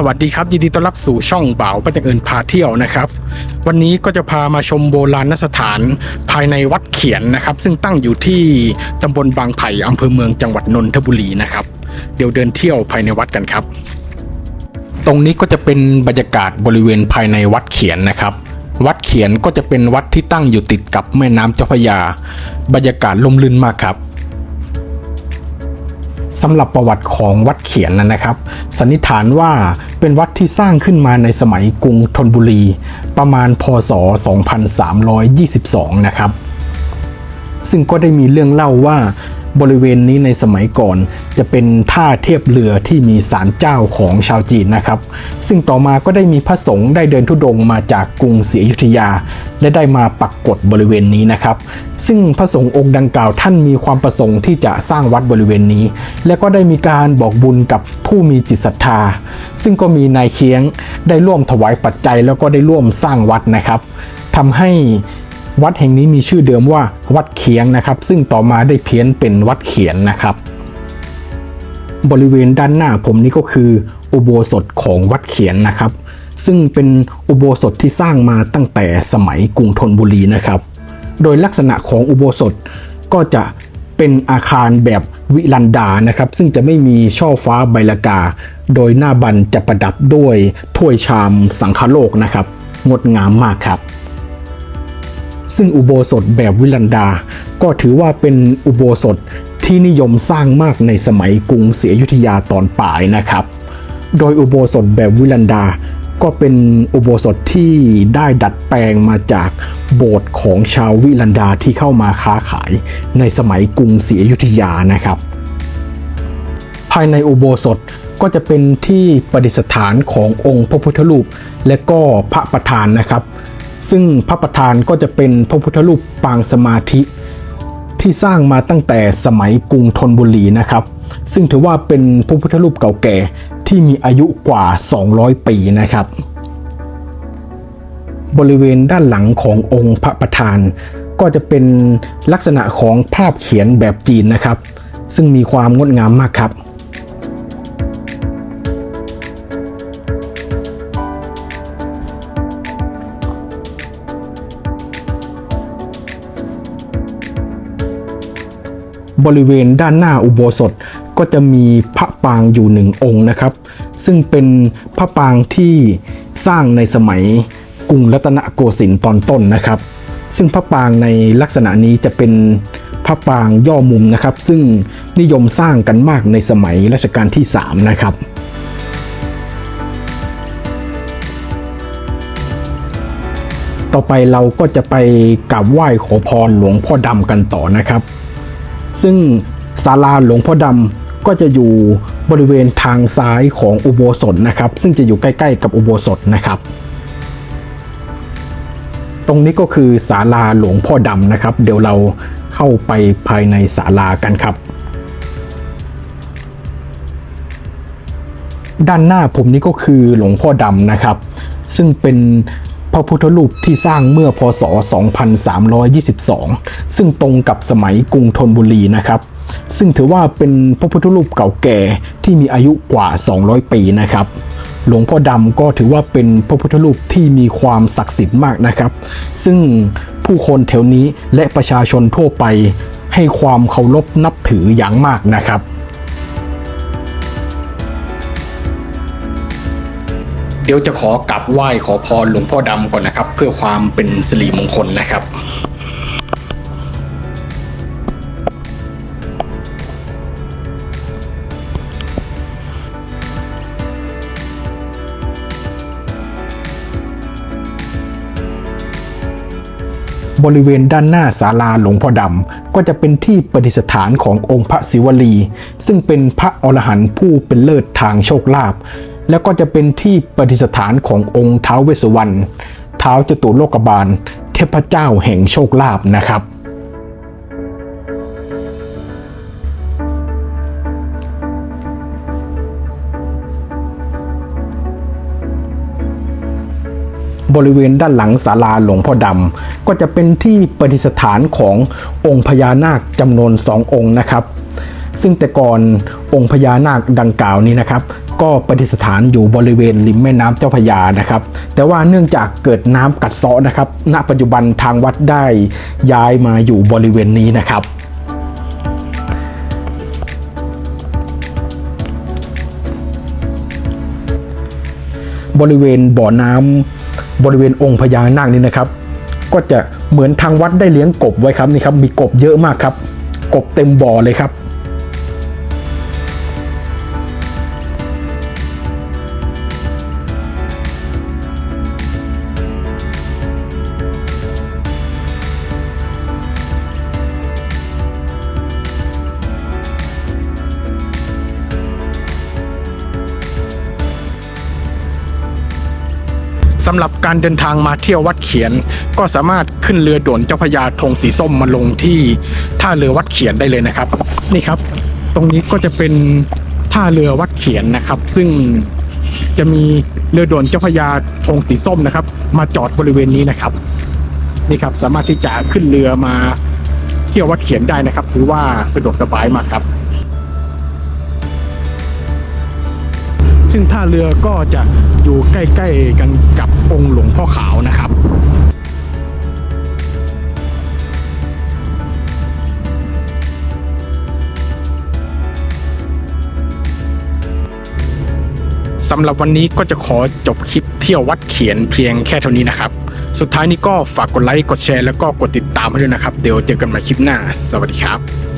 สวัสดีครับ ยินดีต้อนรับสู่ช่องเบาวป้าจังเอิญพาเที่ยวนะครับ วันนี้ก็จะพามาชมโบราณสถานภายในวัดเขียนนะครับ ซึ่งตั้งอยู่ที่ตำบลบางไผ่อำเภอเมืองจังหวัดนนทบุรีนะครับ เดี๋ยวเดินเที่ยวภายในวัดกันครับ ตรงนี้ก็จะเป็นบรรยากาศบริเวณภายในวัดเขียนนะครับ วัดเขียนก็จะเป็นวัดที่ตั้งอยู่ติดกับแม่น้ำเจ้าพระยา บรรยากาศลมลื่นมากครับ สำหรับประวัติของวัดเขียนนั้นนะครับ สันนิษฐานว่าเป็นวัดที่สร้างขึ้นมาในสมัยกรุงธนบุรี ประมาณพศ 2322 นะครับ ซึ่งก็ได้มีเรื่องเล่าว่า บริเวณนี้ในสมัยก่อน จะเป็นท่าเทียบเรือที่มีศาลเจ้าของชาวจีนนะครับ ซึ่งต่อมาก็ได้มีพระสงฆ์ได้เดินทุดงค์มาจากกรุงศรีอยุธยา และได้มาปักกฎบริเวณนี้นะครับ ซึ่งพระสงฆ์องค์ดังกล่าวท่านมีความประสงค์ที่จะสร้างวัดบริเวณนี้ และก็ได้มีการบอกบุญกับผู้มีจิตศรัทธา ซึ่งก็มีนายเคียงได้ร่วมถวายปัจจัย แล้วก็ได้ร่วมสร้างวัดนะครับทำให้ วัดแห่งนี้มีชื่อเดิมว่าวัดเขียงนะครับ ซึ่งต่อมาได้เพี้ยนเป็นวัดเขียนนะครับ บริเวณด้านหน้าผมนี่ก็คือ อุโบสถของวัดเขียนนะครับ ซึ่งเป็นอุโบสถที่สร้างมาตั้งแต่สมัยกรุงธนบุรีนะครับ โดยลักษณะของอุโบสถก็จะเป็นอาคารแบบวิลันดานะครับ ซึ่งจะไม่มีช่อฟ้าใบลากา โดยหน้าบันจะประดับด้วยถ้วยชามสังคโลกนะครับ งดงามมากครับ ซึ่งอุโบสถแบบวิลันดา ก็ถือว่าเป็นอุโบสถที่นิยมสร้างมากในสมัยกรุงศรีอยุธยาตอนปลายนะครับ โดยอุโบสถแบบวิลันดา ก็เป็นอุโบสถที่ได้ดัดแปลงมาจากโบสถ์ของชาววิลันดาที่เข้ามาค้าขายในสมัยกรุงศรีอยุธยานะครับ ภายในอุโบสถก็จะเป็นที่ประดิษฐานขององค์พระพุทธรูป และก็พระประธานนะครับ ซึ่งพระประธานก็จะเป็นพระพุทธรูปปางสมาธิที่สร้างมาตั้งแต่สมัยกรุงธนบุรีนะครับ ซึ่งถือว่าเป็นพระพุทธรูปเก่าแก่ที่มีอายุกว่า 200 ปีนะครับ บริเวณด้านหลังขององค์พระประธาน ก็จะเป็นลักษณะของภาพเขียนแบบจีนนะครับ ซึ่งมีความงดงามมากครับ บริเวณด้านหน้าอุโบสถก็จะมีพระปางอยู่หนึ่งองค์นะครับ ซึ่งเป็นพระปางที่สร้างในสมัยกรุงรัตนโกสินทร์ตอนต้นนะครับ ซึ่งพระปางในลักษณะนี้จะเป็นพระปางย่อมุมนะครับ ซึ่งนิยมสร้างกันมากในสมัยรัชกาลที่ 3 นะครับต่อไปเราก็จะไปกราบไหว้ขอพรหลวงพ่อดำกันต่อนะครับ ซึ่งศาลาหลวงพ่อดำก็จะอยู่บริเวณทางซ้ายของอุโบสถนะครับ ซึ่งจะอยู่ใกล้ๆ กับอุโบสถนะครับ ตรงนี้ก็คือศาลาหลวงพ่อดำนะครับ เดี๋ยวเราเข้าไปภายในศาลากันครับ ด้านหน้าผมนี่ก็คือหลวงพ่อดำนะครับ ซึ่งเป็น พระพุทธรูปที่สร้างเมื่อพศ 2322 ซึ่งตรงกับสมัยกรุงธนบุรีนะครับ ซึ่งถือว่าเป็นพระพุทธรูปเก่าแก่ที่มีอายุกว่า 200 ปีนะครับหลวงพ่อดำก็ถือว่าเป็นพระพุทธรูปที่มีความศักดิ์สิทธิ์มากนะครับ ซึ่งผู้คนแถวนี้และประชาชนทั่วไปให้ความเคารพนับถืออย่างมากนะครับ เดี๋ยวจะขอกราบไหว้ขอพรหลวงพ่อดำก่อนนะครับ เพื่อความเป็นสิริมงคลนะครับบริเวณด้านหน้าศาลาหลวงพ่อดำก็จะเป็นที่ประดิษฐานขององค์พระศิวลี ซึ่งเป็นพระอรหันต์ผู้เป็นเลิศทางโชคลาภ แล้วก็จะเป็นที่ประดิษฐานขององค์ท้าวเวสสุวรรณท้าวจตุโลกบาล เทพเจ้าแห่งโชคลาภนะครับบริเวณด้านหลังศาลาหลวงพ่อดำก็จะเป็นที่ประดิษฐานขององค์พญานาคจำนวนสององค์นะครับ ซึ่งแต่ก่อนองค์พญานาคดังกล่าวนี้นะครับ ก็ประดิษฐานอยู่บริเวณริมแม่น้ำเจ้าพระยานะครับ แต่ว่าเนื่องจากเกิดน้ำกัดเซาะนะครับ ณปัจจุบันทางวัดได้ย้ายมาอยู่บริเวณนี้นะครับบริเวณบ่อน้ำบริเวณองค์พญานาคนี้นะครับ ก็จะเหมือนทางวัดได้เลี้ยงกบไว้ครับนี่ครับมีกบเยอะมากครับ กบเต็มบ่อเลยครับ สำหรับการเดินทางมาเที่ยววัดเขียน ก็สามารถขึ้นเรือด่วนเจ้าพระยาธงสีส้มมาลงที่ท่าเรือวัดเขียนได้เลยนะครับ นี่ครับ ตรงนี้ก็จะเป็นท่าเรือวัดเขียนนะครับ ซึ่งจะมีเรือด่วนเจ้าพระยาธงสีส้มนะครับ มาจอดบริเวณนี้นะครับ นี่ครับสามารถที่จะขึ้นเรือมาเที่ยววัดเขียนได้นะครับ ถือว่าสะดวกสบายมากครับ ซึ่งท่าเรือก็จะอยู่ใกล้ๆกันกับองค์หลวงพ่อขาวนะครับสำหรับวันนี้ก็จะขอจบคลิปเที่ยววัดเขียนเพียงแค่เท่านี้นะครับ สุดท้ายนี้ก็ฝากกดไลค์ กดแชร์ แล้วก็กดติดตามให้ด้วยนะครับ เดี๋ยวเจอกันใหม่คลิปหน้า สวัสดีครับ